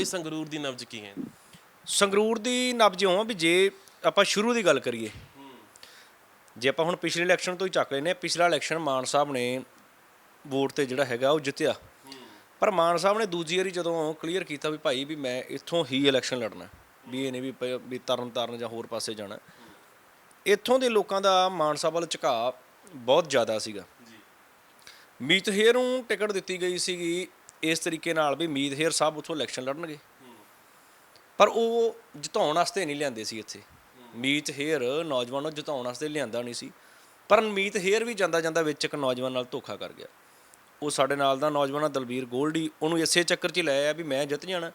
ਬਾਈ ਸੰਗਰੂਰ ਦੀ ਨਬਜ ਕੀ ਹੈ? ਸੰਗਰੂਰ ਦੀ ਨਬਜ ਆ ਵੀ ਜੇ ਆਪਾਂ ਸ਼ੁਰੂ ਦੀ ਗੱਲ ਕਰੀਏ ਜੇ ਆਪਾਂ ਹੁਣ ਪਿਛਲੇ ਇਲੈਕਸ਼ਨ ਤੋਂ ਹੀ ਚੱਕ ਲੈਨੇ ਪਿਛਲਾ ਇਲੈਕਸ਼ਨ ਮਾਨ ਸਾਹਿਬ ਨੇ ਵੋਟ ਤੇ ਜਿਹੜਾ ਹੈਗਾ ਉਹ ਜਿੱਤਿਆ। ਪਰ ਮਾਨ ਸਾਹਿਬ ਨੇ ਦੂਜੀ ਵਾਰੀ ਜਦੋਂ ਕਲੀਅਰ ਕੀਤਾ ਵੀ ਭਾਈ ਵੀ ਮੈਂ ਇੱਥੋਂ ਹੀ ਇਲੈਕਸ਼ਨ ਲੜਨਾ ਵੀ ਇਹ ਨਹੀਂ ਵੀ ਤਰਨ ਤਾਰਨ ਜਾਂ ਹੋਰ ਪਾਸੇ ਜਾਣਾ। ਇੱਥੋਂ ਦੇ ਲੋਕਾਂ ਦਾ ਮਾਨ ਸਾਹਿਬ ਵੱਲ ਝੁਕਾਅ ਬਹੁਤ ਜ਼ਿਆਦਾ ਸੀਗਾ। ਮੀਤ ਹੇਰ ਨੂੰ ਟਿਕਟ ਦਿੱਤੀ ਗਈ ਸੀਗੀ ਇਸ ਤਰੀਕੇ ਨਾਲ ਵੀ ਮੀਤ ਹੇਰ ਸਾਹਿਬ ਉੱਥੋਂ ਇਲੈਕਸ਼ਨ ਲੜਨਗੇ। ਪਰ ਉਹ ਜਿਤਾਉਣ ਵਾਸਤੇ ਨਹੀਂ ਲਿਆਂਦੇ ਸੀ ਇੱਥੇ। ਮੀਤ ਹੇਰ ਨੌਜਵਾਨ ਨੂੰ ਜਿਤਾਉਣ ਵਾਸਤੇ ਲਿਆਂਦਾ ਨਹੀਂ ਸੀ। ਪਰ ਮੀਤ ਹੇਰ ਵੀ ਜਾਂਦਾ ਜਾਂਦਾ ਵਿੱਚ ਇੱਕ ਨੌਜਵਾਨ ਨਾਲ ਧੋਖਾ ਕਰ ਗਿਆ। ਉਹ ਸਾਡੇ ਨਾਲ ਦਾ ਨੌਜਵਾਨ ਆ, ਦਲਬੀਰ ਗੋਲਡੀ। ਉਹਨੂੰ ਇਸੇ ਚੱਕਰ 'ਚ ਹੀ ਲਾਇਆ ਵੀ ਮੈਂ ਜਿੱਤ ਜਾਣਾ।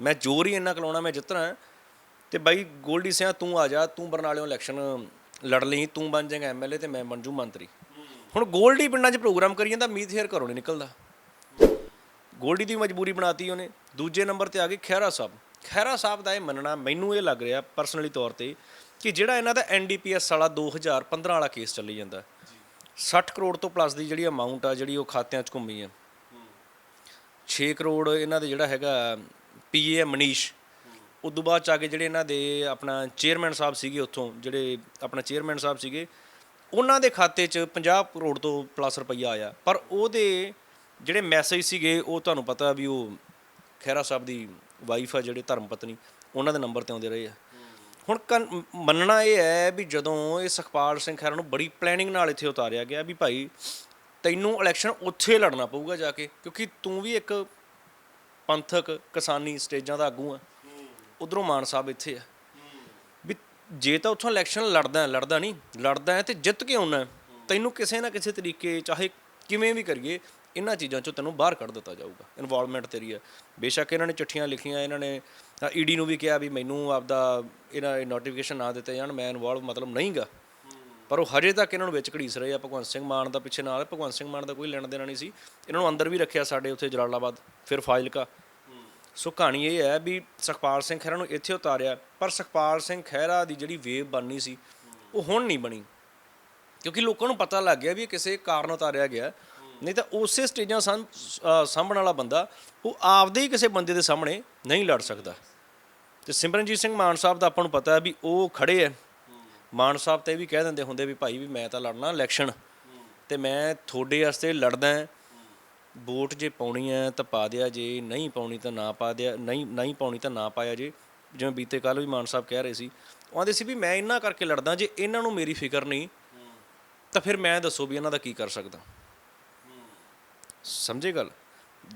ਮੈਂ ਜ਼ੋਰ ਹੀ ਇੰਨਾ ਕਲਾਉਣਾ, ਮੈਂ ਜਿੱਤਣਾ। ਹੈ। ਤੇ ਬਾਈ ਗੋਲਡੀ ਸਿਆ, ਤੂੰ ਆ ਜਾ, ਤੂੰ ਬਰਨਾਲਿਓਂ ਇਲੈਕਸ਼ਨ ਲੜ ਲਈ, ਤੂੰ ਬਣ ਜਾਏਗਾ ਐਮਐਲਏ ਤੇ ਮੈਂ ਬਣ ਜੂ ਮੰਤਰੀ। ਹੁਣ ਗੋਲਡੀ ਪਿੰਡਾਂ 'ਚ ਪ੍ਰੋਗਰਾਮ ਕਰੀ ਜਾਂਦਾ, ਮੀਤ ਹੇਰ ਘਰੋਂ ਨਹੀਂ ਨਿਕਲਦਾ। ਗੋਲਡੀ ਦੀ ਮਜਬੂਰੀ ਬਣਾਤੀ ਉਹਨੇ। ਦੂਜੇ ਨੰਬਰ ਤੇ ਆ ਗਏ ਖਹਿਰਾ ਸਾਹਿਬ। ਖਹਿਰਾ ਸਾਹਿਬ ਦਾ ਇਹ ਮੰਨਣਾ ਮੈਨੂੰ ਇਹ ਲੱਗ ਰਿਹਾ ਪਰਸਨਲੀ ਤੌਰ ਤੇ ਕਿ ਜਿਹੜਾ ਇਹਨਾਂ ਦਾ ਐਨਡੀਪੀਐਸ ਵਾਲਾ 2015 ਵਾਲਾ ਕੇਸ ਚੱਲੀ ਜਾਂਦਾ। 60 ਕਰੋੜ ਤੋਂ ਪਲੱਸ ਦੀ ਜਿਹੜੀ ਅਮਾਉਂਟ ਆ, ਜਿਹੜੀ ਉਹ ਖਾਤਿਆਂ 'ਚ ਘੁੰਮੀ ਆ। 6 ਕਰੋੜ ਇਹਨਾਂ ਦੇ ਜਿਹੜਾ ਹੈਗਾ ਪੀਏ ਮਨੀਸ਼, ਉਦੋਂ ਬਾਅਦ ਚ ਆ ਕੇ ਜਿਹੜੇ ਇਹਨਾਂ ਦੇ ਆਪਣਾ ਚੇਅਰਮੈਨ ਸਾਹਿਬ ਸੀਗੇ ਉੱਥੋਂ, ਜਿਹੜੇ ਆਪਣਾ ਚੇਅਰਮੈਨ ਸਾਹਿਬ ਸੀਗੇ, ਉਹਨਾਂ ਦੇ ਖਾਤੇ 'ਚ 50 ਕਰੋੜ ਤੋਂ ਪਲੱਸ ਰੁਪਈਆ ਆਇਆ। ਪਰ ਉਹਦੇ ਜਿਹੜੇ ਮੈਸੇਜ ਸੀਗੇ, ਉਹ ਤੁਹਾਨੂੰ ਪਤਾ ਵੀ ਉਹ ਖਹਿਰਾ ਸਾਹਿਬ ਦੀ ਵਾਈਫ ਆ ਜਿਹੜੇ ਧਰਮ ਪਤਨੀ, ਉਹਨਾਂ ਦੇ ਨੰਬਰ ਤੇ ਆਉਂਦੇ ਰਹੇ ਆ। ਹੁਣ ਮੰਨਣਾ ਇਹ ਹੈ ਵੀ ਜਦੋਂ ਇਹ ਸੁਖਪਾਲ ਸਿੰਘ ਖਹਿਰਾ ਨੂੰ ਬੜੀ ਪਲੈਨਿੰਗ ਨਾਲ ਇੱਥੇ ਉਤਾਰਿਆ ਗਿਆ ਵੀ ਭਾਈ ਤੈਨੂੰ ਇਲੈਕਸ਼ਨ ਉੱਥੇ ਲੜਨਾ ਪਊਗਾ ਜਾ ਕੇ, ਕਿਉਂਕਿ ਤੂੰ ਵੀ ਇੱਕ ਪੰਥਕ ਕਿਸਾਨੀ ਸਟੇਜਾਂ ਦਾ ਆਗੂ ਆ। ਉਧਰੋਂ ਮਾਨ ਸਾਹਿਬ ਇੱਥੇ ਆ। ਵੀ ਜੇ ਤਾਂ ਉੱਥੋਂ ਇਲੈਕਸ਼ਨ ਲੜਦਾ ਲੜਦਾ ਨਹੀਂ, ਲੜਦਾ ਹੈ ਤੇ ਜਿੱਤ ਕੇ ਆਉਣਾ ਤੈਨੂੰ ਕਿਸੇ ਨਾ ਕਿਸੇ ਤਰੀਕੇ, ਚਾਹੇ ਕਿਵੇਂ ਵੀ ਕਰੀਏ ਇਹਨਾਂ ਚੀਜ਼ਾਂ ਚੋਂ ਤੈਨੂੰ ਬਾਹਰ ਕੱਢ ਦਿੱਤਾ ਜਾਊਗਾ। ਇਨਵੋਲਵਮੈਂਟ ਤੇਰੀ ਹੈ। ਬੇਸ਼ੱਕ ਇਹਨਾਂ ਨੇ ਚਿੱਠੀਆਂ ਲਿਖੀਆਂ, ਇਹਨਾਂ ਨੇ ਈਡੀ ਨੂੰ ਵੀ ਕਿਹਾ ਵੀ ਮੈਨੂੰ ਆਪਦਾ ਇਹਨਾਂ ਨੋਟੀਫਿਕੇਸ਼ਨ ਨਾ ਦਿੱਤੇ ਜਾਣ, ਮੈਂ ਇਨਵੋਲਵ ਮਤਲਬ ਨਹੀਂਗਾ। ਪਰ ਉਹ ਹਜੇ ਤੱਕ ਇਹਨਾਂ ਨੂੰ ਵਿੱਚ ਘੜੀਸ ਰਹੇ ਆ, ਭਗਵੰਤ ਸਿੰਘ ਮਾਨ ਦਾ ਪਿੱਛੇ ਨਾਲ। ਭਗਵੰਤ ਸਿੰਘ ਮਾਨ ਦਾ ਕੋਈ ਲੈਣ ਦੇਣਾ ਨਹੀਂ ਸੀ। ਇਹਨਾਂ ਨੂੰ ਅੰਦਰ ਵੀ ਰੱਖਿਆ ਸਾਡੇ ਉੱਥੇ ਜਲਾਲਾਬਾਦ, ਫਿਰ ਫਾਜ਼ਿਲਕਾ। ਸੋ ਕਹਾਣੀ ਇਹ ਹੈ ਵੀ ਸੁਖਪਾਲ ਸਿੰਘ ਖਹਿਰਾ ਨੂੰ ਇੱਥੇ ਉਤਾਰਿਆ, ਪਰ ਸੁਖਪਾਲ ਸਿੰਘ ਖਹਿਰਾ ਦੀ ਜਿਹੜੀ ਵੇਵ ਬਣਨੀ ਸੀ, ਉਹ ਹੁਣ ਨਹੀਂ ਬਣੀ। ਕਿਉਂਕਿ ਲੋਕਾਂ ਨੂੰ ਪਤਾ ਲੱਗ ਗਿਆ ਵੀ ਇਹ ਕਿਸੇ ਕਾਰਨ ਉਤਾਰਿਆ ਗਿਆ। ਨਹੀਂ ਤਾਂ ਉਸੇ ਸਟੇਜਾਂ ਸਾਂਭ- ਸਾਂਭਣ ਵਾਲਾ ਬੰਦਾ, ਉਹ ਆਪਦੇ ਹੀ ਕਿਸੇ ਬੰਦੇ ਦੇ ਸਾਹਮਣੇ ਨਹੀਂ ਲੜ ਸਕਦਾ। ਤੇ ਸਿਮਰਨਜੀਤ ਸਿੰਘ ਮਾਨ ਸਾਹਿਬ ਦਾ ਆਪਾਂ ਨੂੰ ਪਤਾ ਹੈ ਵੀ ਉਹ ਖੜੇ ਹੈ ਮਾਨ ਸਾਹਿਬ ਤੇ ਇਹ ਵੀ ਕਹਿ ਦਿੰਦੇ ਹੁੰਦੇ ਵੀ ਭਾਈ ਵੀ ਮੈਂ ਤਾਂ ਲੜਨਾ ਇਲੈਕਸ਼ਨ, ਤੇ ਮੈਂ ਤੁਹਾਡੇ ਵਾਸਤੇ ਲੜਦਾ ਵੋਟ ਜੇ ਪਾਉਣੀ ਹੈ ਤਾਂ ਪਾ ਦਿਆ ਜੇ, ਨਹੀਂ ਪਾਉਣੀ ਤਾਂ ਨਾ ਪਾ ਦਿਆ, ਨਹੀਂ ਨਹੀਂ ਪਾਉਣੀ ਤਾਂ ਨਾ ਪਾਇਆ ਜੇ। ਜਿਵੇਂ ਬੀਤੇ ਕੱਲ ਵੀ ਮਾਨ ਸਾਹਿਬ ਕਹਿ ਰਹੇ ਸੀ। ਉਹ ਆਂਦੇ ਸੀ ਵੀ ਮੈਂ ਇਹਨਾਂ ਕਰਕੇ ਲੜਦਾ, ਜੇ ਇਹਨਾਂ ਨੂੰ ਮੇਰੀ ਫਿਕਰ ਨਹੀਂ, ਤਾਂ ਫਿਰ ਮੈਂ ਦੱਸੋ ਵੀ ਇਹਨਾਂ ਦਾ ਕੀ ਕਰ ਸਕਦਾ। ਸਮਝੇ ਗੱਲ?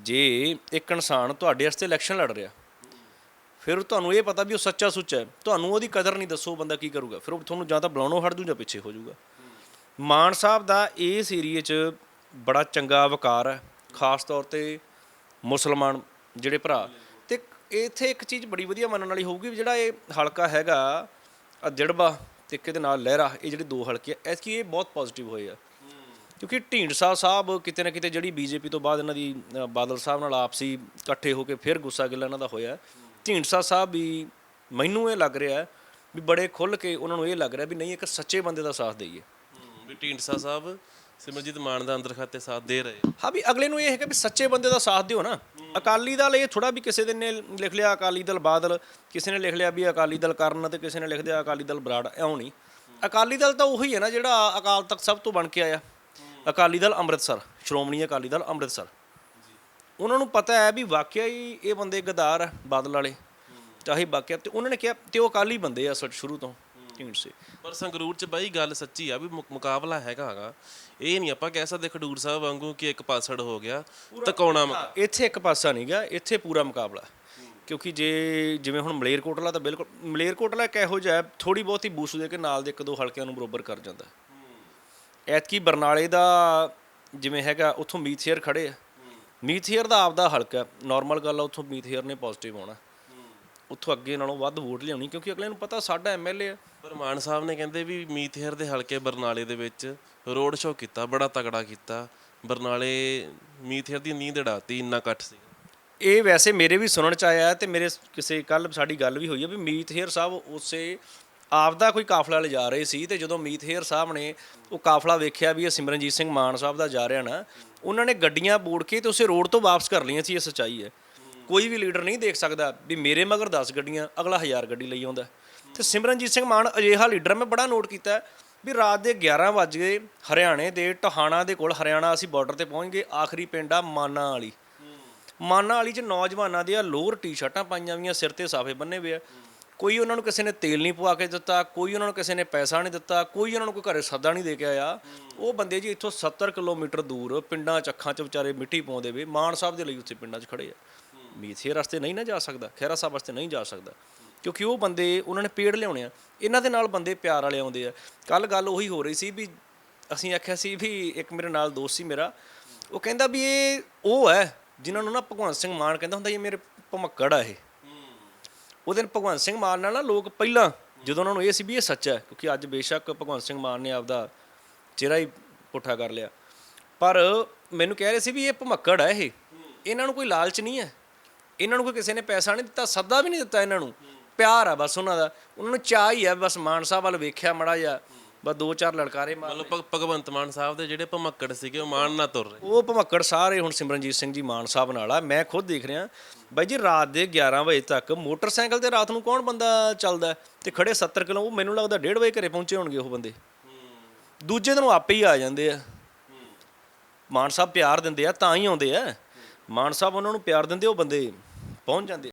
ਜੇ ਇੱਕ ਇਨਸਾਨ ਤੁਹਾਡੇ ਵਾਸਤੇ ਇਲੈਕਸ਼ਨ ਲੜ ਰਿਹਾ, ਫਿਰ ਤੁਹਾਨੂੰ ਇਹ ਪਤਾ ਵੀ ਉਹ ਸੱਚਾ ਸੁੱਚਾ ਹੈ। ਤੁਹਾਨੂੰ ਉਹਦੀ ਕਦਰ ਨਹੀਂ ਦੱਸੋ ਬੰਦਾ ਕੀ ਕਰੂਗਾ। ਫਿਰ ਉਹ ਤੁਹਾਨੂੰ ਜਾਂ ਤਾਂ ਬੁਲਾਉਣੋਂ ਹਟ ਜੂ ਜਾਂ ਪਿੱਛੇ ਹੋ ਜਾਊਗਾ ਮਾਨ ਸਾਹਿਬ ਦਾ ਇਸ ਏਰੀਏ 'ਚ ਬੜਾ ਚੰਗਾ ਵਕਾਰ ਹੈ, ਖਾਸ ਤੌਰ ਤੇ ਮੁਸਲਮਾਨ ਜਿਹੜੇ ਭਰਾ। ਤੇ ਇੱਥੇ ਇੱਕ ਚੀਜ਼ ਬੜੀ ਵਧੀਆ ਮੰਨਣ ਵਾਲੀ ਹੋਊਗੀ ਵੀ ਜਿਹੜਾ ਇਹ ਹਲਕਾ ਹੈਗਾ ਆ ਜੜਬਾ, ਤੇ ਕਿਤੇ ਨਾਲ ਲਹਿਰਾ, ਇਹ ਜਿਹੜੇ ਦੋ ਹਲਕੇ ਆ, ਐਤਕੀ ਇਹ ਬਹੁਤ ਪੋਜ਼ਿਟਿਵ ਹੋਏ ਆ। ਕਿਉਂਕਿ ਢੀਂਡਸਾ ਸਾਹਿਬ ਕਿਤੇ ਨਾ ਕਿਤੇ ਜਿਹੜੀ ਬੀਜੇਪੀ ਤੋਂ ਬਾਅਦ ਇਹਨਾਂ ਦੀ ਅ, ਬਾਦਲ ਸਾਹਿਬ ਨਾਲ ਆਪਸੀ ਇਕੱਠੇ ਹੋ ਕੇ ਫਿਰ ਗੁੱਸਾ ਗਿੱਲਾ ਇਹਨਾਂ ਦਾ ਹੋਇਆ। ਢੀਂਡਸਾ ਸਾਹਿਬ ਵੀ ਮੈਨੂੰ ਇਹ ਲੱਗ ਰਿਹਾ ਵੀ ਬੜੇ ਖੁੱਲ ਕੇ ਉਹਨਾਂ ਨੂੰ ਇਹ ਲੱਗ ਰਿਹਾ ਵੀ ਨਹੀਂ ਇੱਕ ਸੱਚੇ ਬੰਦੇ ਦਾ ਸਾਥ ਦਈਏ। ਵੀ ਢੀਂਡਸਾ ਸਾਹਿਬ ਸਿਮਰਜੀਤ ਮਾਨ ਦਾ ਅੰਦਰ ਖਾਤੇ ਸਾਥ ਦੇ ਰਹੇ। ਹਾਂ ਵੀ ਅਗਲੇ ਨੂੰ ਇਹ ਹੈ ਕਿ ਵੀ ਸੱਚੇ ਬੰਦੇ ਦਾ ਸਾਥ ਦਿਓ ਨਾ। ਅਕਾਲੀ ਦਲ ਇਹ ਥੋੜਾ ਵੀ ਕਿਸੇ ਦੇ ਨੇ ਲਿਖ ਲਿਆ ਅਕਾਲੀ ਦਲ ਬਾਦਲ ਕਿਸੇ ਨੇ ਲਿਖ ਲਿਆ ਵੀ ਅਕਾਲੀ ਦਲ ਕਰਨ ਤੇ ਕਿਸੇ ਨੇ ਲਿਖ ਦਿਆ ਅਕਾਲੀ ਦਲ ਬਰਾੜ ਇਉਂ ਨਹੀਂ। ਅਕਾਲੀ ਦਲ ਤਾਂ ਉਹੀ ਹੈ ਨਾ ਜਿਹੜਾ ਅਕਾਲ ਤਖਤ ਸਭ ਤੋਂ ਬਣ ਕੇ ਆਇਆ। ਅਕਾਲੀ ਦਲ ਅੰਮ੍ਰਿਤਸਰ ਸ਼੍ਰੋਮਣੀ ਅਕਾਲੀ ਦਲ ਅੰਮ੍ਰਿਤਸਰ। ਉਹਨਾਂ ਨੂੰ ਪਤਾ ਹੈ ਵੀ ਵਾਕਿਆ ਹੀ ਇਹ ਬੰਦੇ ਗਦਾਰ ਆ ਬਾਦਲ ਵਾਲੇ ਚਾਹੇ ਵਾਕਿਆ ਤੇ ਉਹਨਾਂ ਨੇ ਕਿਹਾ ਤੇ ਉਹ ਅਕਾਲੀ ਬੰਦੇ ਆ ਅਸਲ 'ਚ ਸ਼ੁਰੂ ਤੋਂ ਢੀਂਡਸੇ ਪਰ ਸੰਗਰੂਰ ਚ ਬਾਈ ਗੱਲ ਸੱਚੀ ਆ ਵੀ ਮੁਕ- ਮੁਕਾਬਲਾ ਹੈਗਾ ਹੈਗਾ ਇਹ ਨਹੀਂ ਆਪਾਂ ਕਹਿ ਸਕਦੇ ਖਡੂਰ ਸਾਹਿਬ ਵਾਂਗੂ ਕਿ ਇੱਕ ਪਾਸੜ ਹੋ ਗਿਆ ਤਕਾਉਣਾ ਮੁਕਾ- ਇੱਥੇ ਇੱਕ ਪਾਸਾ ਨਹੀਂ ਗਾ ਇੱਥੇ ਪੂਰਾ ਮੁਕਾਬਲਾ। ਕਿਉਂਕਿ ਜੇ ਜਿਵੇਂ ਹੁਣ ਮਲੇਰਕੋਟਲਾ ਤਾਂ ਬਿਲਕੁਲ ਮਲੇਰਕੋਟਲਾ ਇੱਕ ਇਹੋ ਜਿਹਾ ਥੋੜੀ ਬਹੁਤੀ ਬੂਸੂ ਦੇ ਕੇ ਨਾਲ ਦੇ ਇੱਕ ਦੋ ਹਲਕਿਆਂ ਨੂੰ ਬਰੋਬਰ ਕਰ ਜਾਂਦਾ। ਐਤਕੀ ਬਰਨਾਲੇ ਦਾ ਜਿਵੇਂ ਹੈਗਾ ਉੱਥੋਂ ਮੀਥੇਅਰ ਖੜੇ ਆ। ਮੀਥੇਅਰ ਦਾ ਆਪਦਾ ਹਲਕਾ ਨਾਰਮਲ ਗੱਲ ਆ ਉੱਥੋਂ ਮੀਥੇਅਰ ਨੇ ਪੋਜ਼ਿਟਿਵ ਆਉਣਾ। ਉੱਥੋਂ ਅੱਗੇ ਨਾਲੋਂ ਵੱਧ ਵੋਟ ਲਿਆਉਣੀ ਕਿਉਂਕਿ ਅਗਲੇ ਨੂੰ ਪਤਾ ਸਾਡਾ ਐਮਐਲਏ ਆ। ਪਰ ਮਾਨ ਸਾਹਿਬ ਨੇ ਕਹਿੰਦੇ ਵੀ ਮੀਥੇਰ ਦੇ ਹਲਕੇ ਬਰਨਾਲੇ ਦੇ ਵਿੱਚ ਰੋਡ ਸ਼ੋਅ ਕੀਤਾ ਬੜਾ ਤਗੜਾ ਕੀਤਾ। ਬਰਨਾਲੇ ਮੀਥੇਰ ਦੀ ਨੀਂਦ ਉਡਾਤੀ ਇੰਨਾ ਇਕੱਠ ਸੀ। ਇਹ ਵੈਸੇ ਮੇਰੇ ਵੀ ਸੁਣਨ ਚ ਆਇਆ ਤੇ ਮੇਰੇ ਕਿਸੇ ਕੱਲ ਸਾਡੀ ਗੱਲ ਵੀ ਹੋਈ ਹੈ ਵੀ ਮੀਤ ਹੇਰ ਸਾਹਿਬ ਉਸੇ ਆਪਦਾ ਕੋਈ ਕਾਫਲਾ ਲਿਜਾ ਰਹੇ ਸੀ ਤੇ ਜਦੋਂ ਮੀਤ ਹੇਰ ਸਾਹਿਬ ਨੇ ਉਹ ਕਾਫਲਾ ਵੇਖਿਆ ਵੀ ਇਹ ਸਿਮਰਨਜੀਤ ਸਿੰਘ ਮਾਨ ਸਾਹਿਬ ਦਾ ਜਾ ਰਿਹਾ ਨਾ, ਉਹਨਾਂ ਨੇ ਗੱਡੀਆਂ ਬੋੜ ਕੇ ਤੇ ਉਸੇ ਰੋਡ ਤੋਂ ਵਾਪਸ ਕਰ ਲਈਆਂ ਸੀ, ਇਹ ਸੱਚਾਈ ਹੈ। ਕੋਈ ਵੀ ਲੀਡਰ ਨਹੀਂ ਦੇਖ ਸਕਦਾ ਵੀ ਮੇਰੇ ਮਗਰ 10 ਗੱਡੀਆਂ, ਅਗਲਾ 1000 ਗੱਡੀ ਲਈ ਆਉਂਦਾ। ਤੇ ਸਿਮਰਨਜੀਤ ਸਿੰਘ ਮਾਨ ਅਜਿਹਾ ਲੀਡਰ ਮੈਂ ਬੜਾ ਨੋਟ ਕੀਤਾ ਵੀ ਰਾਤ ਦੇ 11 ਵਜ ਗਏ ਹਰਿਆਣੇ ਦੇ, ਟਹਾਣਾ ਦੇ ਕੋਲ ਹਰਿਆਣਾ ਅਸੀਂ ਬਾਰਡਰ ਤੇ ਪਹੁੰਚ ਗਏ, ਆਖਰੀ ਪਿੰਡ ਆ ਮਾਨਾ ਵਾਲੀ। ਮਾਨਾ ਵਾਲੀ ਚ ਨੌਜਵਾਨਾਂ ਦੀਆਂ ਲੋਅਰ ਟੀ-ਸ਼ਰਟਾਂ ਪਾਈਆਂ ਵੀਆਂ ਸਿਰ ਤੇ ਸਾਫੇ ਬੰਨੇ ਹੋਏ ਆ। ਕੋਈ ਉਹਨਾਂ ਨੂੰ ਕਿਸੇ ਨੇ ਤੇਲ ਨਹੀਂ ਪਵਾ ਕੇ ਦਿੱਤਾ, ਕੋਈ ਉਹਨਾਂ ਨੂੰ ਕਿਸੇ ਨੇ ਪੈਸਾ ਨਹੀਂ ਦਿੱਤਾ, ਕੋਈ ਉਹਨਾਂ ਨੂੰ ਕੋਈ ਘਰੇ ਸੱਦਾ ਨਹੀਂ ਦੇ ਕੇ ਆਇਆ। ਉਹ ਬੰਦੇ ਜੀ ਇੱਥੋਂ 70 ਕਿਲੋਮੀਟਰ ਦੂਰ ਪਿੰਡਾਂ ਚ, ਅੱਖਾਂ ਚ ਵਿਚਾਰੇ ਮਿੱਟੀ ਪਾਉਂਦੇ ਵੇ, ਮਾਨ ਸਾਹਿਬ ਦੇ ਲਈ ਉੱਥੇ ਪਿੰਡਾਂ 'ਚ ਖੜੇ ਆ। ਮੀਥੇ ਰਸਤੇ ਨਹੀਂ ਨਾ ਜਾ ਸਕਦਾ ਖੈਰਾ ਸਾਹਿਬ ਵਾਸਤੇ ਨਹੀਂ ਜਾ ਸਕਦਾ। ਕਿਉਂਕਿ ਉਹ ਬੰਦੇ, ਉਹਨਾਂ ਨੇ ਪੇੜ ਲਿਆਉਣੇ ਆ। ਇਹਨਾਂ ਦੇ ਨਾਲ ਬੰਦੇ ਪਿਆਰ ਵਾਲੇ ਆਉਂਦੇ ਆ। ਕੱਲ ਗੱਲ ਉਹੀ ਹੋ ਰਹੀ ਸੀ ਵੀ ਅਸੀਂ ਆਖਿਆ ਸੀ ਵੀ ਇੱਕ ਮੇਰੇ ਨਾਲ ਦੋਸਤ ਸੀ ਮੇਰਾ, ਉਹ ਕਹਿੰਦਾ ਵੀ ਇਹ ਉਹ ਹੈ, ਜਿਨ੍ਹਾਂ ਨੂੰ ਨਾ ਭਗਵੰਤ ਸਿੰਘ ਮਾਨ ਕਹਿੰਦਾ ਹੁੰਦਾ, ਇਹ ਮੇਰੇ ਭਮੱਕੜ ਆ ਇਹ। ਉਹ ਦਿਨ ਭਗਵੰਤ ਸਿੰਘ ਮਾਨ ਨਾਲ ਨਾ ਲੋਕ ਪਹਿਲਾਂ ਜਦੋਂ ਉਹਨਾਂ ਨੂੰ ਇਹ ਸੀ ਵੀ ਇਹ ਸੱਚ ਹੈ, ਕਿਉਂਕਿ ਅੱਜ ਬੇਸ਼ੱਕ ਭਗਵੰਤ ਸਿੰਘ ਮਾਨ ਨੇ ਆਪਦਾ ਚਿਹਰਾ ਹੀ ਪੁੱਠਾ ਕਰ ਲਿਆ। ਪਰ ਮੈਨੂੰ ਕਹਿ ਰਹੇ ਸੀ ਵੀ ਇਹ ਭਮੱਕੜ ਹੈ ਇਹ। ਇਹਨਾਂ ਨੂੰ ਕੋਈ ਲਾਲਚ ਨਹੀਂ ਹੈ। ਇਹਨਾਂ ਨੂੰ ਕੋਈ ਕਿਸੇ ਨੇ ਪੈਸਾ ਨਹੀਂ ਦਿੱਤਾ, ਸੱਦਾ ਵੀ ਨਹੀਂ ਦਿੱਤਾ ਇਹਨਾਂ ਨੂੰ। ਪਿਆਰ ਆ ਬਸ ਉਹਨਾਂ ਦਾ। ਉਹਨਾਂ ਨੂੰ ਚਾਹ ਹੀ ਹੈ, ਬਸ ਮਾਨ ਸਾਹਿਬ ਵੱਲ ਵੇਖਿਆ ਮੜਾ ਜਾ ਬਸ ਦੋ ਚਾਰ ਲੜਕਾਰੇ ਮਾਰ ਮਤਲਬ ਭਗ- ਭਗਵੰਤ ਮਾਨ ਸਾਹਿਬ ਦੇ ਜਿਹੜੇ ਭਮੱਕੜ ਸੀਗੇ ਉਹ ਮਾਨ ਨਾ ਤੁਰ ਰਹੇ। ਉਹ ਭਮੱਕੜ ਸਾਰੇ ਹੁਣ ਸਿਮਰਨਜੀਤ ਸਿੰਘ ਜੀ ਮਾਨ ਸਾਹਿਬ ਨਾਲ ਆ। ਮੈਂ ਖੁਦ ਦੇਖ ਰਿਹਾ ਬਾਈ ਜੀ ਰਾਤ ਦੇ 11 ਵਜੇ ਤੱਕ ਮੋਟਰਸਾਈਕਲ ਤੇ ਰਾਤ ਨੂੰ ਕੌਣ ਬੰਦਾ ਚੱਲਦਾ ਹੈ? ਤੇ ਖੜੇ 70 ਕਿਲੋ ਉਹ ਮੈਨੂੰ ਲੱਗਦਾ 1:30 ਵਜੇ ਘਰੇ ਪਹੁੰਚੇ ਹੋਣਗੇ ਉਹ ਬੰਦੇ। ਦੂਜੇ ਦਿਨ ਉਹ ਆਪੇ ਹੀ ਆ ਜਾਂਦੇ ਆ। ਮਾਨ ਸਾਹਿਬ ਪਿਆਰ ਦਿੰਦੇ ਆ ਤਾਂ ਹੀ ਆਉਂਦੇ ਆ। ਮਾਨ ਸਾਹਿਬ ਉਹਨਾਂ ਨੂੰ ਪਿਆਰ ਦਿੰਦੇ ਉਹ ਬੰਦੇ ਪਹੁੰਚ ਜਾਂਦੇ